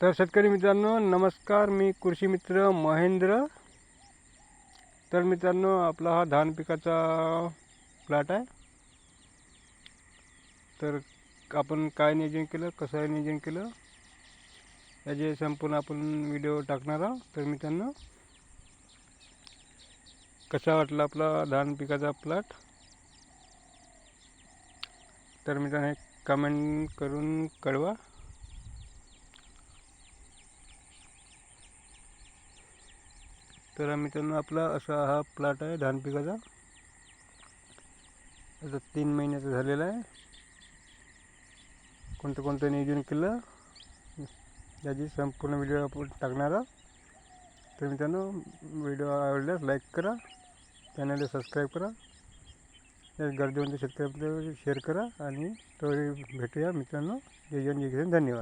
तर शेतकरी मित्रांनो नमस्कार. मी कृषी मित्र महेंद्र. तर मित्रांनो आपला हा धान पिकाचा प्लॉट आहे. तर आपण काय नियोजन केलं कसं नियोजन केलं याचे संपूर्ण आपण व्हिडिओ टाकणार आहोत. तर मित्रांनो कसा वाटला आपला धान पिकाचा प्लॉट? तर मित्रांनो हे कमेंट करून कळवा. तर मित्रांनो आपला असा हा प्लॉट आहे धान पिकाचा. आता तीन महिन्याचा झालेला आहे. कोणतं कोणतं नियोजन केलं याची संपूर्ण व्हिडिओ आपण टाकणार आहोत. तर मित्रांनो व्हिडिओ आवडल्यास लाईक करा चॅनलला सबस्क्राईब करा या गरजेवंत शेतकऱ्यापर्यंत शेअर करा आणि तो भेटूया मित्रांनो. जय जन जय धन्यवाद.